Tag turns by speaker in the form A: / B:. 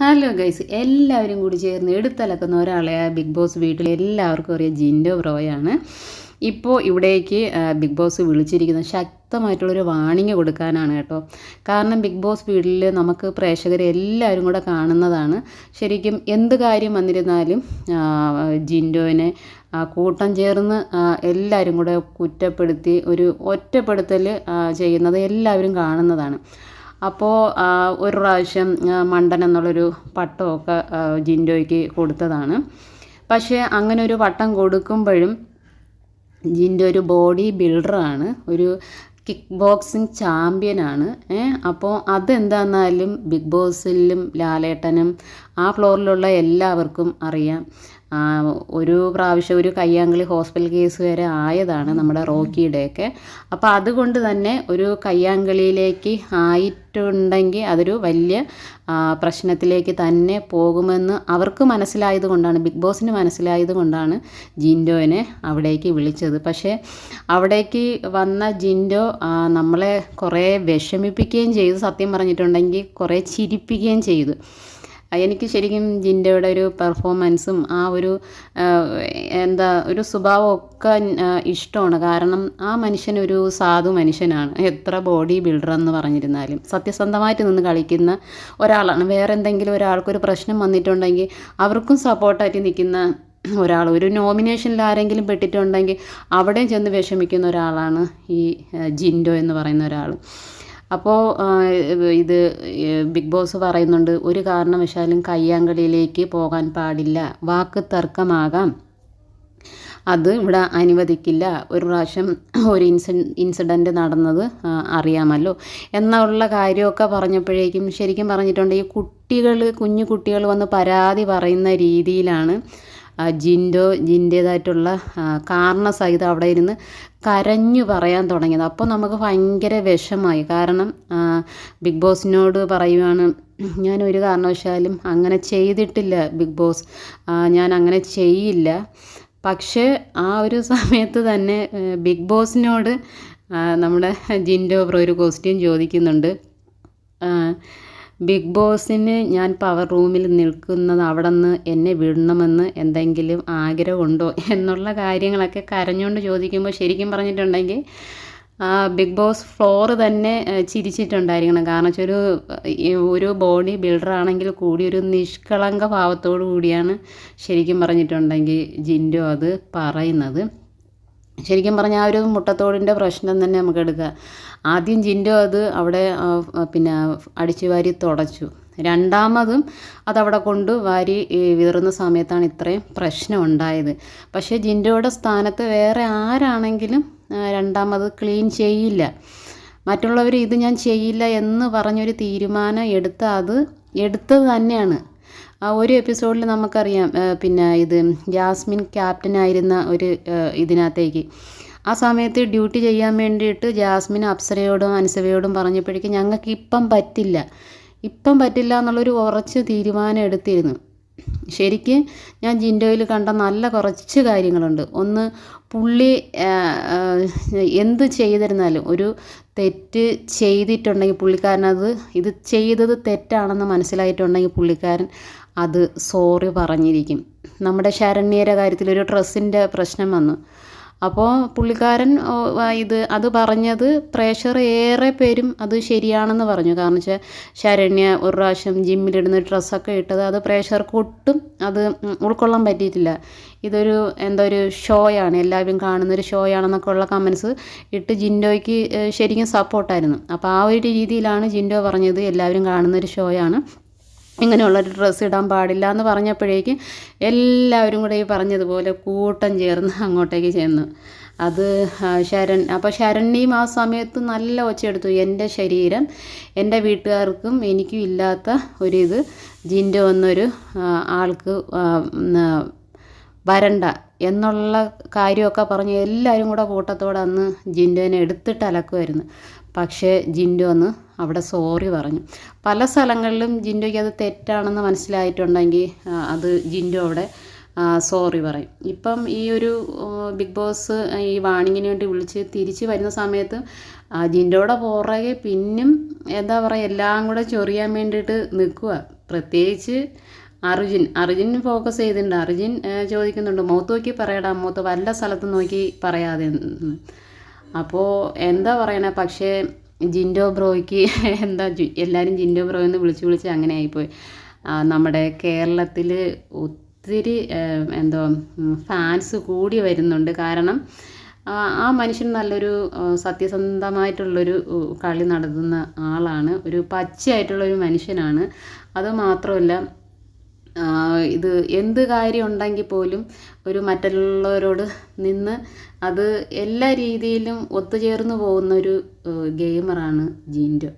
A: Hello guys എല്ലാവരും കൂടി ചേർന്ന് എടുത്തലക്കുന്ന ഒരാളെ ബിഗ് ബോസ് വീട്ടിൽ എല്ലാവർക്കും അറിയാം. ജിൻഡോ ബ്രോയാണ്. ഇപ്പോൾ ഇവിടേക്ക് ബിഗ് ബോസ് വിളിച്ചിരിക്കുന്നത് ശക്തമായിട്ടുള്ളൊരു വാണിംഗ് കൊടുക്കാനാണ് കേട്ടോ. കാരണം ബിഗ് ബോസ് വീട്ടിൽ നമുക്ക് പ്രേക്ഷകരെ എല്ലാവരും കൂടെ കാണുന്നതാണ്. ശരിക്കും എന്ത് കാര്യം വന്നിരുന്നാലും ജിൻഡോനെ കൂട്ടം ചേർന്ന് എല്ലാവരും കൂടെ കുറ്റപ്പെടുത്തി ഒരു ഒറ്റപ്പെടുത്തൽ ചെയ്യുന്നത് എല്ലാവരും കാണുന്നതാണ്. അപ്പോൾ ഒരു പ്രാവശ്യം മണ്ടൻ എന്നുള്ളൊരു പട്ടമൊക്കെ ജിൻഡോയ്ക്ക് കൊടുത്തതാണ്. പക്ഷേ അങ്ങനെ ഒരു പട്ടം കൊടുക്കുമ്പോഴും ജിൻഡോ ഒരു ബോഡി ബിൽഡറാണ് ഒരു കിക്ക് ബോക്സിങ് ചാമ്പ്യനാണ് അപ്പോൾ അതെന്താണെന്നാലും ബിഗ് ബോസിലും ലാലേട്ടനും ആ ഫ്ലോറിലുള്ള എല്ലാവർക്കും അറിയാം. ഒരു പ്രാവശ്യം ഒരു കയ്യാങ്കളി ഹോസ്പിറ്റൽ കേസ് വരെ ആയതാണ് നമ്മുടെ റോക്കിയുടെയൊക്കെ. അപ്പോൾ അതുകൊണ്ട് തന്നെ ഒരു കയ്യാങ്കളിയിലേക്ക് ആയിട്ടുണ്ടെങ്കിൽ അതൊരു വലിയ പ്രശ്നത്തിലേക്ക് തന്നെ പോകുമെന്ന് അവർക്ക് മനസ്സിലായത് കൊണ്ടാണ് ബിഗ് ബോസിന് മനസ്സിലായത് കൊണ്ടാണ് ജിൻഡോനെ അവിടേക്ക് വിളിച്ചത്. പക്ഷേ അവിടേക്ക് വന്ന ജിൻഡോ നമ്മളെ കുറേ വിഷമിപ്പിക്കുകയും ചെയ്തു. സത്യം പറഞ്ഞിട്ടുണ്ടെങ്കിൽ കുറേ ചിരിപ്പിക്കുകയും ചെയ്തു. എനിക്ക് ശരിക്കും ജിന്റെയുടെ ഒരു പെർഫോമൻസും ആ ഒരു എന്താ ഒരു സ്വഭാവമൊക്കെ ഇഷ്ടമാണ്. കാരണം ആ മനുഷ്യൻ ഒരു സാധു മനുഷ്യനാണ്. എത്ര ബോഡി ബിൽഡർ എന്ന് പറഞ്ഞിരുന്നാലും. സത്യസന്ധമായിട്ട് നിന്ന് കളിക്കുന്ന ഒരാളാണ്. വേറെ എന്തെങ്കിലും ഒരാൾക്കൊരു പ്രശ്നം വന്നിട്ടുണ്ടെങ്കിൽ അവർക്കും സപ്പോർട്ടായിട്ട് നിൽക്കുന്ന ഒരാൾ. ഒരു നോമിനേഷനിൽ ആരെങ്കിലും പെട്ടിട്ടുണ്ടെങ്കിൽ അവിടെയും ചെന്ന് വിഷമിക്കുന്ന ഒരാളാണ് ഈ ജിൻഡോ എന്ന് പറയുന്ന ഒരാൾ. അപ്പോൾ ഇത് ബിഗ് ബോസ് പറയുന്നുണ്ട് ഒരു കാരണവശാലും കയ്യാങ്കളിയിലേക്ക് പോകാൻ പാടില്ല വാക്ക് തർക്കമാകാം. അത് ഇവിടെ അനുവദിക്കില്ല. ഒരു പ്രാവശ്യം ഒരു ഇൻസി ഇൻസിഡന്റ് നടന്നത് അറിയാമല്ലോ. എന്നുള്ള കാര്യമൊക്കെ പറഞ്ഞപ്പോഴേക്കും ശരിക്കും പറഞ്ഞിട്ടുണ്ട് ഈ കുട്ടികൾ കുഞ്ഞു കുട്ടികൾ വന്ന് പരാതി പറയുന്ന രീതിയിലാണ് ജിൻഡോ ജിന്റേതായിട്ടുള്ള കാരണസഹിതം അവിടെ ഇരുന്ന് കരഞ്ഞു പറയാൻ തുടങ്ങിയത്. അപ്പോൾ നമുക്ക് ഭയങ്കര വിഷമായി. കാരണം ബിഗ് ബോസിനോട് പറയുവാണ് ഞാൻ ഒരു കാരണവശാലും അങ്ങനെ ചെയ്തിട്ടില്ല ബിഗ് ബോസ്. ഞാൻ അങ്ങനെ ചെയ്യില്ല. പക്ഷേ ആ ഒരു സമയത്ത് തന്നെ ബിഗ് ബോസിനോട് നമ്മുടെ ജിൻഡോ ബ്രോ ഒരു ക്വസ്റ്റ്യൻ ചോദിക്കുന്നുണ്ട്. ബിഗ് ബോസിന് ഞാൻ പവർ റൂമിൽ നിൽക്കുന്നത് അവിടെ നിന്ന് എന്നെ വിടണമെന്ന് എന്തെങ്കിലും ആഗ്രഹമുണ്ടോ എന്നുള്ള കാര്യങ്ങളൊക്കെ കരഞ്ഞുകൊണ്ട് ചോദിക്കുമ്പോൾ ശരിക്കും പറഞ്ഞിട്ടുണ്ടെങ്കിൽ ബിഗ് ബോസ് ഫ്ലോർ തന്നെ ചിരിച്ചിട്ടുണ്ടായിരിക്കണം. കാരണം വെച്ചാൽ ഒരു ഒരു ബോഡി ബിൽഡർ ആണെങ്കിൽ കൂടി ഒരു നിഷ്കളങ്ക ഭാവത്തോടു കൂടിയാണ് ശരിക്കും പറഞ്ഞിട്ടുണ്ടെങ്കിൽ ജിൻഡോ അത് പറയുന്നത്. ശരിക്കും പറഞ്ഞാൽ ആ ഒരു മുട്ടത്തോടിന്റെ പ്രശ്നം തന്നെ നമുക്ക് എടുക്കാം. ആദ്യം ജിൻഡോ അത് അവിടെ പിന്നെ അടിച്ചു വാരി തുടച്ചു. രണ്ടാമതും അതവിടെ കൊണ്ട് വാരി വിതറുന്ന സമയത്താണ് ഇത്രയും പ്രശ്നം ഉണ്ടായത്. പക്ഷേ ജിൻഡോയുടെ സ്ഥാനത്ത് വേറെ ആരാണെങ്കിലും രണ്ടാമത് ക്ലീൻ ചെയ്യില്ല. മറ്റുള്ളവർ ഇത് ഞാൻ ചെയ്യില്ല എന്ന് പറഞ്ഞൊരു തീരുമാനം എടുത്ത അത് എടുത്തത് തന്നെയാണ്. ഒരു എപ്പിസോഡിൽ നമുക്കറിയാം പിന്നെ ഇത് ജാസ്മിൻ ക്യാപ്റ്റനായിരുന്ന ഒരു ഇതിനകത്തേക്ക്. ആ സമയത്ത് ഡ്യൂട്ടി ചെയ്യാൻ വേണ്ടിയിട്ട് ജാസ്മിൻ അപ്സരയോടും അൻസവയോടും പറഞ്ഞപ്പോഴേക്കും ഞങ്ങൾക്ക് ഇപ്പം പറ്റില്ല. ഇപ്പം പറ്റില്ല എന്നുള്ളൊരു ഉറച്ച് തീരുമാനം എടുത്തിരുന്നു. ശരിക്ക് ഞാൻ ജിൻഡോയിൽ കണ്ട നല്ല കുറച്ച് കാര്യങ്ങളുണ്ട്. ഒന്ന് പുള്ളി എന്ത് ചെയ്തിരുന്നാലും ഒരു തെറ്റ് ചെയ്തിട്ടുണ്ടെങ്കിൽ പുള്ളിക്കാരനത് ഇത് ചെയ്തത് തെറ്റാണെന്ന് മനസ്സിലായിട്ടുണ്ടെങ്കിൽ പുള്ളിക്കാരൻ അത് സോറി പറഞ്ഞിരിക്കും. നമ്മുടെ ശരണ്യയുടെ കാര്യത്തിൽ ഒരു ഡ്രസ്സിന്റെ പ്രശ്നം വന്നു. അപ്പോൾ പുള്ളിക്കാരൻ ഇത് അത് പറഞ്ഞത് പ്രേഷർ ഏറെ പേരും അത് ശരിയാണെന്ന് പറഞ്ഞു. കാരണം വെച്ചാൽ ശരണ്യ ഒരു പ്രാവശ്യം ജിമ്മിലിടുന്ന ഡ്രസ്സൊക്കെ ഇട്ടത് അത് പ്രേഷർക്ക് ഒട്ടും അത് ഉൾക്കൊള്ളാൻ പറ്റിയിട്ടില്ല. ഇതൊരു എന്താ ഒരു ഷോയാണ് എല്ലാവരും കാണുന്നൊരു ഷോയാണെന്നൊക്കെ ഉള്ള കമൻസ് ഇട്ട് ജിൻഡോയ്ക്ക് ശരിക്കും സപ്പോർട്ടായിരുന്നു. അപ്പോൾ ആ ഒരു രീതിയിലാണ് ജിൻഡോ പറഞ്ഞത് എല്ലാവരും കാണുന്നൊരു ഷോയാണ്. ഇങ്ങനെയുള്ളൊരു ഡ്രസ്സ് ഇടാൻ പാടില്ല എന്ന് പറഞ്ഞപ്പോഴേക്കും എല്ലാവരും കൂടെ ഈ പറഞ്ഞതുപോലെ കൂട്ടം ചേർന്ന് അങ്ങോട്ടേക്ക് ചെന്നു. അത് ശരൺ അപ്പോൾ ശരണ്യം ആ സമയത്ത് നല്ല ഒച്ചയെടുത്തു എന്റെ ശരീരം എന്റെ വീട്ടുകാർക്കും എനിക്കും ഇല്ലാത്ത ഒരിത് ജിൻഡോ എന്നൊരു ആൾക്ക് വരണ്ട. എന്നുള്ള കാര്യമൊക്കെ പറഞ്ഞ് എല്ലാവരും കൂടെ കൂട്ടത്തോടെ അന്ന് ജിൻഡോനെ എടുത്തിട്ട് അലക്കുമായിരുന്നു. പക്ഷേ ജിൻഡോ അന്ന് അവിടെ സോറി പറഞ്ഞു. പല സ്ഥലങ്ങളിലും ജിൻഡോയ്ക്ക് അത് തെറ്റാണെന്ന് മനസ്സിലായിട്ടുണ്ടെങ്കിൽ അത് ജിൻഡോ അവിടെ സോറി പറയും. ഇപ്പം ഈ ഒരു ബിഗ് ബോസ് ഈ വാണിങ്ങിന് വേണ്ടി വിളിച്ച് തിരിച്ച് വരുന്ന സമയത്ത് ആ, ജിൻഡോയുടെ പുറകെ പിന്നും എന്താ പറയുക എല്ലാം കൂടെ ചൊറിയാൻ വേണ്ടിയിട്ട് നിൽക്കുക പ്രത്യേകിച്ച് അർജുൻ അർജുൻ ഫോക്കസ് ചെയ്തിട്ടുണ്ട്. അർജുൻ ചോദിക്കുന്നുണ്ട് മുഖത്ത് നോക്കി പറയടാ മുഖത്ത് വല്ല സ്ഥലത്ത് നോക്കി പറയാതെ. അപ്പോൾ എന്താ പറയണേ പക്ഷേ ജിൻഡോ ബ്രോയ്ക്ക് എന്താ എല്ലാവരും ജിൻഡോ ബ്രോ എന്ന് വിളിച്ച് വിളിച്ച് അങ്ങനെ ആയിപ്പോയി. നമ്മുടെ കേരളത്തിൽ ഒത്തിരി എന്തോ ഫാൻസ് കൂടി വരുന്നുണ്ട്. കാരണം ആ മനുഷ്യൻ നല്ലൊരു സത്യസന്ധമായിട്ടുള്ളൊരു കളി നടത്തുന്ന ആളാണ്. ഒരു പച്ചയായിട്ടുള്ളൊരു മനുഷ്യനാണ്. അത് മാത്രമല്ല ആ, ഇത് എന്ത് കാര്യം ഉണ്ടെങ്കിൽ പോലും ഒരു മറ്റുള്ളവരോട് നിന്ന് അത് എല്ലാ രീതിയിലും ഒത്തുചേർന്ന് പോകുന്നൊരു ഗെയിമറാണ് ജിൻഡോ.